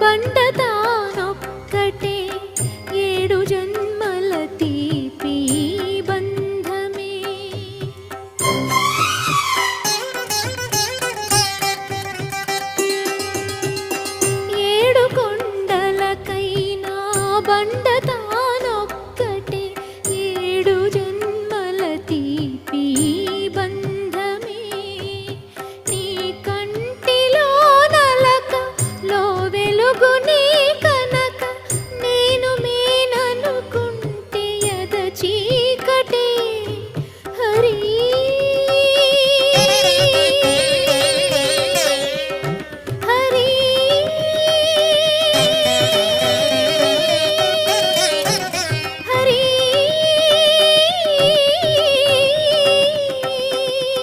బండ తానొక్కటే ఏడు జన్మల తీపి బంధమే. ఏడు కొండలకైనా బండ ఎరుగునే కనక నేను మేననుకుంటే ఎదచీ